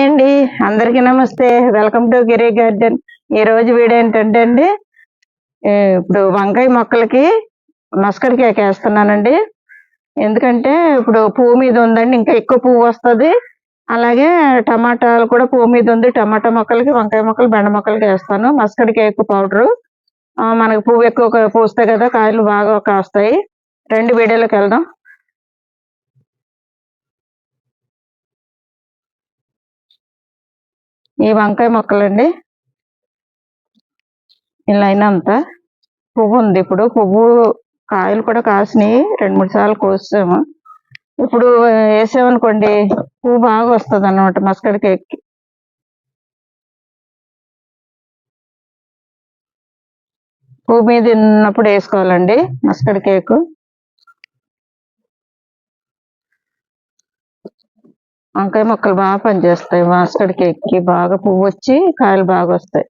Hi అండి. అందరికీ నమస్తే. వెల్కమ్ టు గిరి గార్డెన్ ఈ రోజు వీడియో ఏంటంటే అండి ఇప్పుడు వంకాయ మొక్కలకి మస్కర్ కేక్ వేస్తున్నానండి ఎందుకంటే ఇప్పుడు పువ్వు మీద ఉందండి ఇంకా ఎక్కువ పువ్వు వస్తుంది. అలాగే టమాటాలు కూడా పువ్వు మీద ఉంది. టమాటా మొక్కలకి వంకాయ మొక్కలు బెండ మొక్కలకి వేస్తాను. మస్కర్ కేక్ పౌడరు. మనకి పువ్వు ఎక్కువ పూస్తాయి కదా కాయలు బాగా కాస్తాయి. రెండు వీడియోలోకి వెళ్దాం. ఈ వంకాయ మొక్కలండి. ఇలా అయినంత పువ్వు ఉంది. ఇప్పుడు పువ్వు కాయలు కూడా కాసినాయి. రెండు మూడు సార్లు కోసాము. ఇప్పుడు వేసామనుకోండి పువ్వు బాగా వస్తుంది అన్నమాట మస్కడ్ కేక్ పువ్వు మీద ఉన్నప్పుడు వేసుకోవాలండి మస్కడ్ కేక్ వంకాయ మొక్కలు బాగా పనిచేస్తాయి. మస్కడ్ ఎక్కి బాగా పువ్వు వచ్చి కాయలు బాగా వస్తాయి.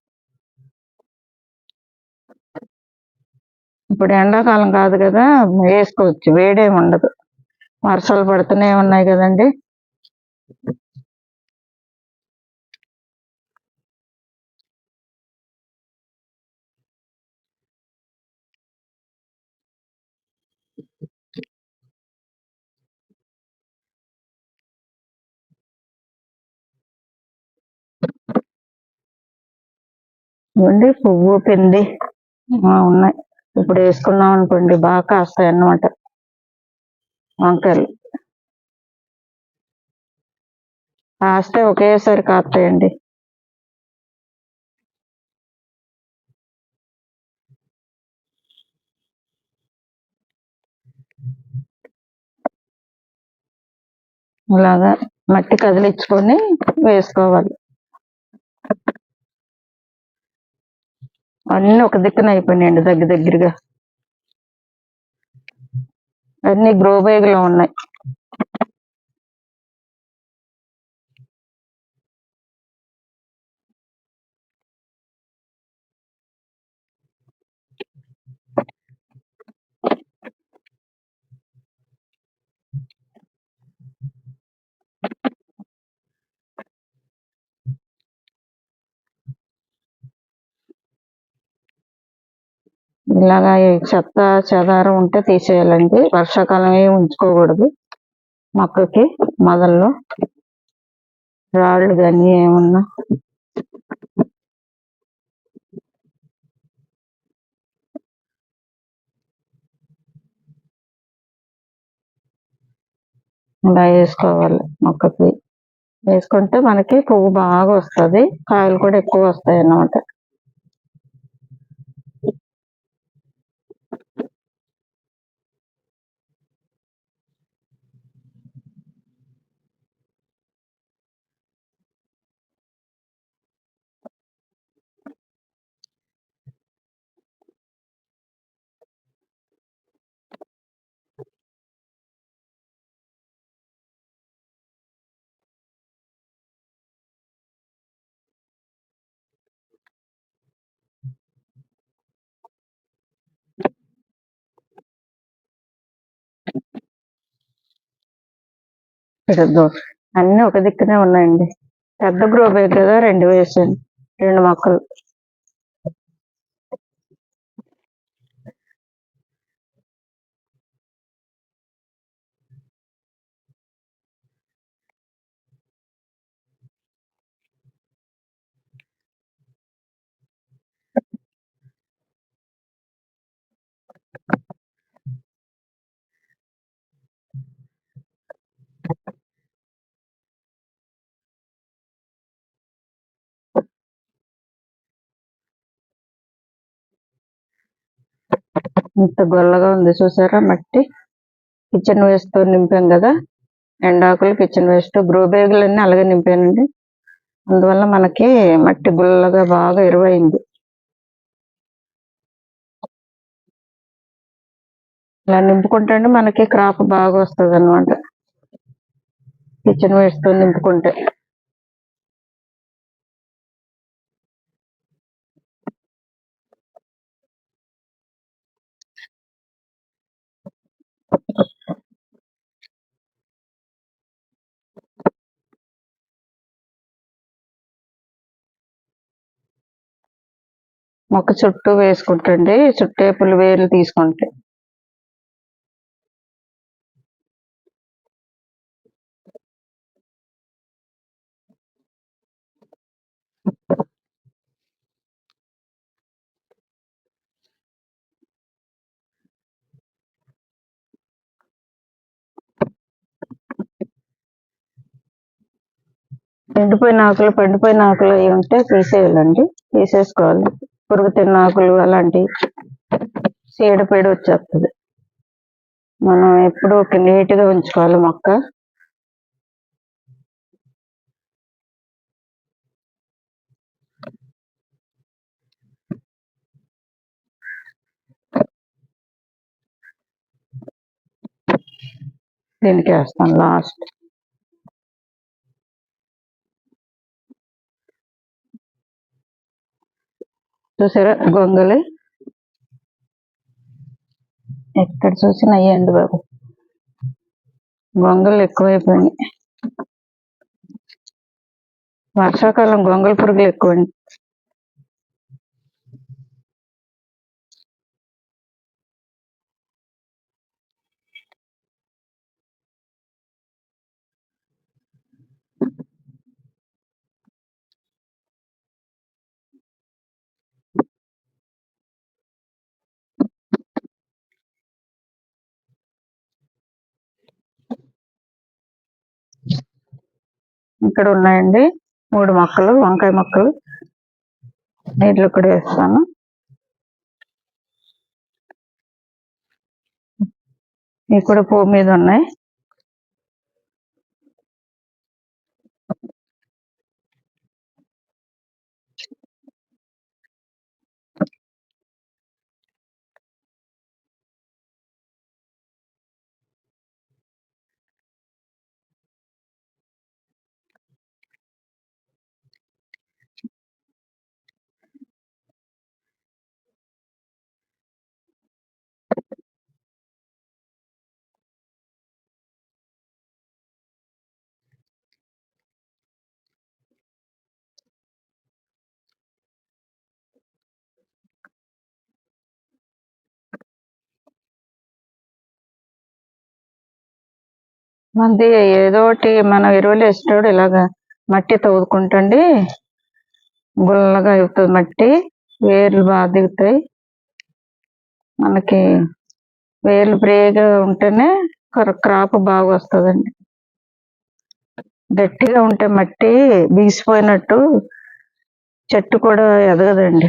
ఇప్పుడు ఎండాకాలం కాదు కదా వేసుకోవచ్చు. వేడేమి ఉండదు. వర్షాలు పడుతూనే ఉన్నాయి కదండి. ఇవ్వండి పువ్వు పిండి ఉన్నాయి. ఇప్పుడు వేసుకున్నాం అనుకోండి బాగా కాస్తాయి అన్నమాట. వంకాయలు. కాస్తే ఒకేసారి కాస్తాయండి. ఇలాగా మట్టి కదిలించుకొని వేసుకోవాలి. అన్ని ఒక దిక్కున అయిపోయినాయండి దగ్గర దగ్గరగా. అన్ని గ్రో బ్యాగ్లో ఉన్నాయి. ఇలాగా చెత్త చెదారం ఉంటే తీసేయాలండి. వర్షాకాలం ఏమి ఉంచుకోకూడదు మొక్కకి మొదల్లో. రాళ్ళు కానీ ఏమన్నా. ఇలా వేసుకోవాలి మొక్కకి. వేసుకుంటే మనకి పువ్వు బాగా వస్తుంది. కాయలు కూడా ఎక్కువ వస్తాయి అన్నమాట అన్ని ఒక దిక్కునే ఉన్నాయండి. పెద్ద గ్రో బ్యాగ్ కదా రెండు వేసాను రెండు మొక్కలు. ఇంత గొల్లగా ఉంది చూసారా మట్టి. కిచెన్ వేస్ట్తో నింపాం కదా. ఎండాకులు కిచెన్ వేస్ట్ గ్రో బ్యాగులు అలాగే నింపానండి. అందువల్ల మనకి మట్టి గుల్లగా బాగా ఎరువైంది. ఇలా నింపుకుంటే మనకి క్రాప్ బాగా వస్తుంది అనమాట కిచెన్ వేస్ట్తో నింపుకుంటే. మొక్క చుట్టూ వేసుకుంటండి. చుట్టేపులు వేలు తీసుకుంటే. ఎండిపోయిన ఆకులు పండిపోయిన ఆకులు అవి ఉంటే తీసేయాలండి. తీసేసుకోవాలి. పురుగు తిన్న ఆకులు అలాంటి చీడపీడ వచ్చేస్తుంది మనం ఎప్పుడు ఒక నీట్గా ఉంచుకోవాలి మొక్క. దీనికి వేస్తాను లాస్ట్. చూసారా గొంగలి ఎక్కడ చూసినా అయ్యండి బాబు? గొంగలు ఎక్కువైపోయినాయి వర్షాకాలం గొంగలి పురుగులు ఎక్కువండి. ఇక్కడ ఉన్నాయండి. మూడు మొక్కలు వంకాయ మొక్కలు. నీటిలో కూడా వేస్తాను. ఇవి కూడా పువ్వు మీద ఉన్నాయి. మంది ఏదో ఒకటి మనం ఎరువులు వేసేటప్పుడు ఇలాగా మట్టి తవ్వుకుంటండి గుల్లగా అవుతుంది మట్టి. వేర్లు బాగా దిగుతాయి. మనకి వేర్లు ఫ్రీగా ఉంటేనే క్రాప్ బాగా వస్తుందండి. గట్టిగా ఉంటే మట్టి బీసిపోయినట్టు చెట్టు కూడా ఎదగదండి.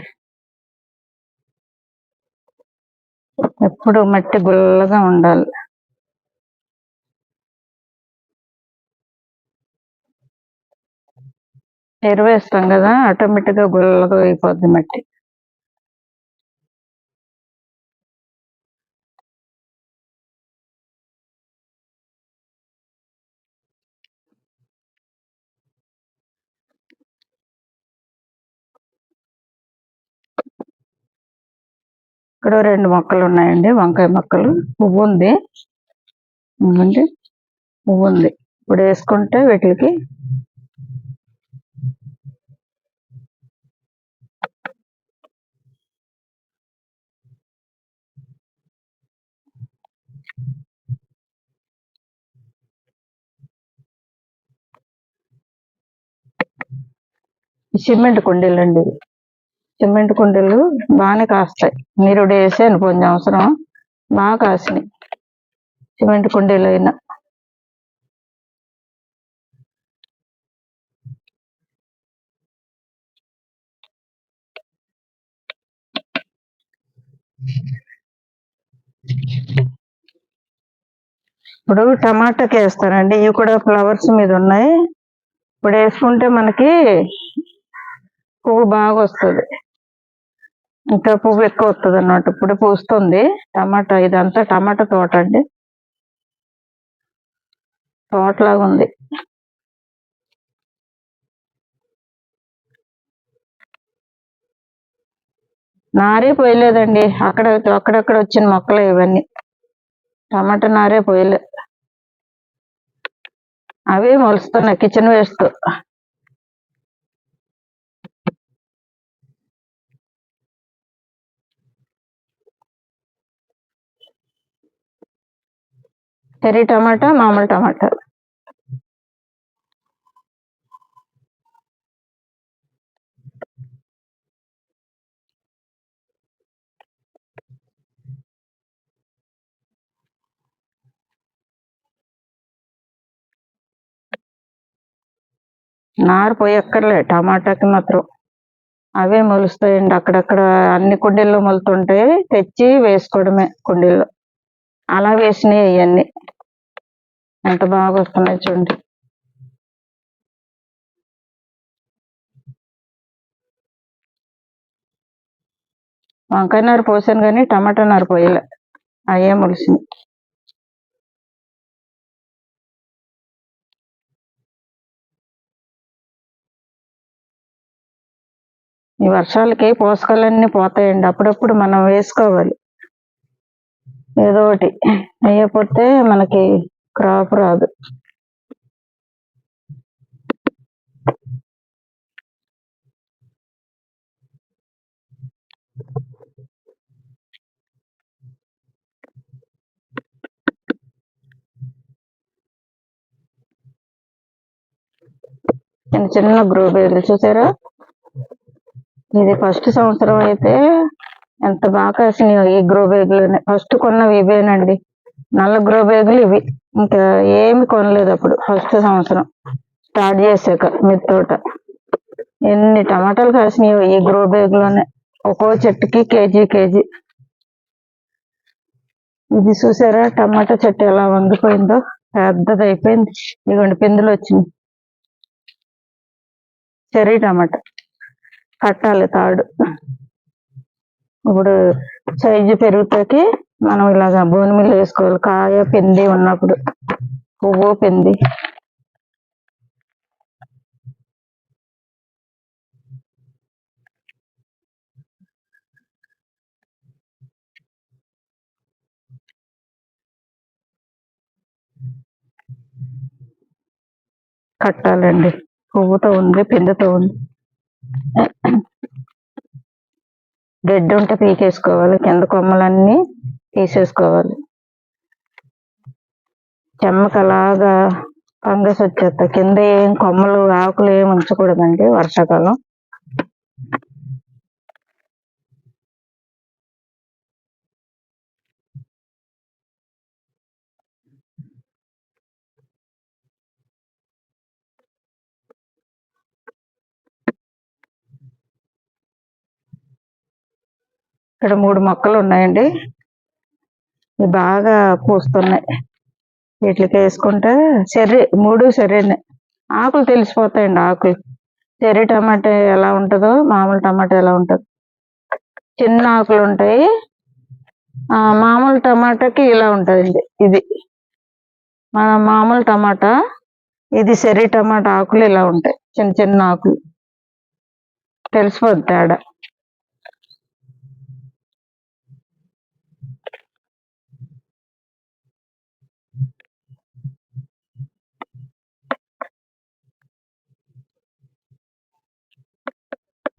ఎప్పుడు మట్టి గుల్లగా ఉండాలి. ఎరువేస్తాం కదా ఆటోమేటిక్గా గుల్లగా అయిపోద్ది మట్టి. ఇక్కడ రెండు మొక్కలు ఉన్నాయండి వంకాయ మొక్కలు. పువ్వు ఉంది. పువ్వు ఉంది. ఇప్పుడు వేసుకుంటే వీటికి సిమెంట్ కుండీలు అండి సిమెంట్ కుండీలు బాగానే కాస్తాయి. మీరు వేసాను కొంచెం అవసరం బాగా కాసినాయి. సిమెంట్ కుండీలు అయినా. ఇప్పుడు టమాటాకి వేస్తానండి ఇవి కూడా ఫ్లవర్స్ మీద ఉన్నాయి. ఇప్పుడు వేసుకుంటే మనకి పువ్వు బాగా వస్తుంది ఇంకా పువ్వు ఎక్కువ వస్తుంది అన్నమాట. ఇప్పుడు పూస్తుంది. టమాటా ఇదంతా టమాటా తోట అండి. తోటలాగా ఉంది నారే పోయలేదండి. అక్కడ అక్కడక్కడ వచ్చిన మొక్కలు ఇవన్నీ. టమాటా నారే పోయలే. అవే మొలుస్తున్నాయి కిచెన్ వేస్ట్. చెర్రీ టమాటా మామూలు టమాటా. నారు పోయక్కర్లే టమాటాకి మాత్రం. అవే మొలుస్తాయండి అక్కడక్కడ అన్ని కుండీల్లో మొలుతుంటాయి తెచ్చి వేసుకోవడమే కుండీల్లో. అలా వేసినాయి అవన్నీ ఎంత బాగా వస్తున్నాయి చూడండి. వంకాయ నారు పోసాను కానీ టమాటా నారు పోయలే. అయ్యే ములిసింది. ఈ వర్షాలకి పోషకాలన్నీ పోతాయండి. అప్పుడప్పుడు మనం వేసుకోవాలి. ఏదో ఒకటి. వేయకపోతే మనకి క్రాప్ రాదు. చిన్న చిన్న గ్రూప్ చూసారా? ఇది ఫస్ట్ సంవత్సరం అయితే ఎంత బాగా కాసినాయో ఈ గ్రో బ్యాగులు ఫస్ట్ కొన్నవి ఇవేనండి. నల్ల గ్రో బ్యాగులు ఇవి. ఇంకా ఏమి కొనలేదు అప్పుడు ఫస్ట్ సంవత్సరం. స్టార్ట్ చేశాక మిద్దె తోట. ఎన్ని టమాటాలు కాసినాయో ఈ గ్రో బ్యాగులోనే ఒక్కో చెట్టుకి కేజీ కేజీ. ఇది చూసారా? టమాటా చెట్టు ఎలా వంగిపోయిందో? పెద్దది అయిపోయింది. ఇదిగోండి పిందులు వచ్చింది చెర్రీ టమాటా. కట్టాలి తాడు. ఇప్పుడు సైజు పెరుగుతాకి మనం ఇలాగా బోని మిల్లు వేసుకోవాలి. కాయ పెంది ఉన్నప్పుడు పువ్వు పెంది కట్టాలండి. పువ్వుతో ఉంది పిండితో ఉంది. గడ్డి ఉంటే పీకేసుకోవాలి కింద కొమ్మలన్నీ తీసేసుకోవాలి. చెమ్మకలాగా ఫంగస్ వచ్చేస్తా. కింద ఏం కొమ్మలు ఆకులు ఏం ఉంచకూడదండి వర్షాకాలం. ఇక్కడ మూడు మొక్కలు ఉన్నాయండి. ఇవి బాగా పూస్తున్నాయి. వీటికి వేసుకుంటే చెర్రీ మూడు చెర్రీనే. ఆకులు తెలిసిపోతాయండి ఆకులు. చెర్రీ టమాటా ఎలా ఉంటుందో మామూలు టమాటా ఎలా ఉంటుంది. చిన్న ఆకులు ఉంటాయి. మామూలు టమాటాకి ఇలా ఉంటుందండి ఇది. మన మామూలు టమాటా ఇది చెర్రీ టమాటా ఆకులు ఇలా ఉంటాయి. చిన్న చిన్న ఆకులు. తెలిసిపోద్ది తేడా.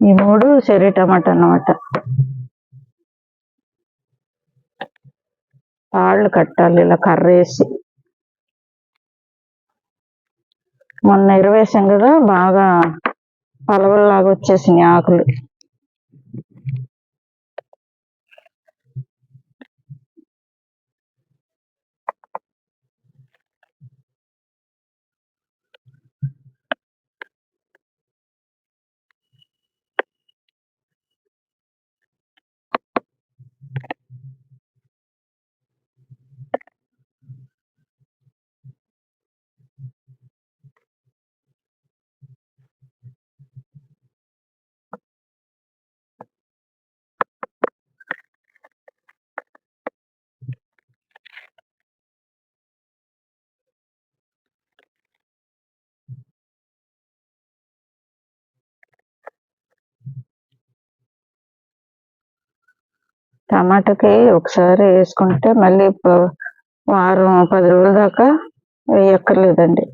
ఈ మూడు చెర్రీ టమాటా అన్నమాట. తాళ్ళు కట్టాలి ఇలా కర్ర వేసి. మొన్న ఎరువేసాం కదా బాగా పలవల్లాగా వచ్చేసినాయి ఆకులు. టమాటాకి ఒకసారి వేసుకుంటే మళ్ళీ వారం పది రోజుల దాకా వేయక్కర్లేదండి.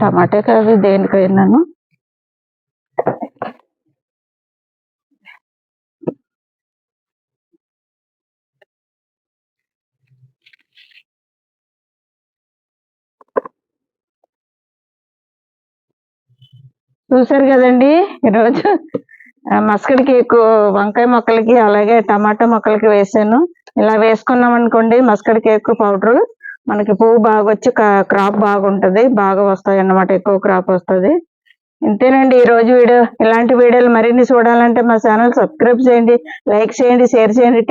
టమాటా కాదు దేనికైనాను చూసారు కదండి? ఈరోజు ఆ, మస్కడ్ కేక్ వంకాయ మొక్కలకి అలాగే టమాటా మొక్కలకి వేసాను. ఇలా వేసుకున్నాం అనుకోండి మస్కడ్ కేక్ పౌడర్. మనకి పువ్వు బాగా వచ్చి క్రాప్ బాగుంటది బాగా వస్తాయి అన్నమాట ఎక్కువ క్రాప్ వస్తది. ఇంతేనండి ఈ రోజు వీడియో. ఇలాంటి వీడియోలు మరిన్ని చూడాలంటే మా ఛానల్ సబ్స్క్రైబ్ చేయండి లైక్ చేయండి షేర్ చేయండి.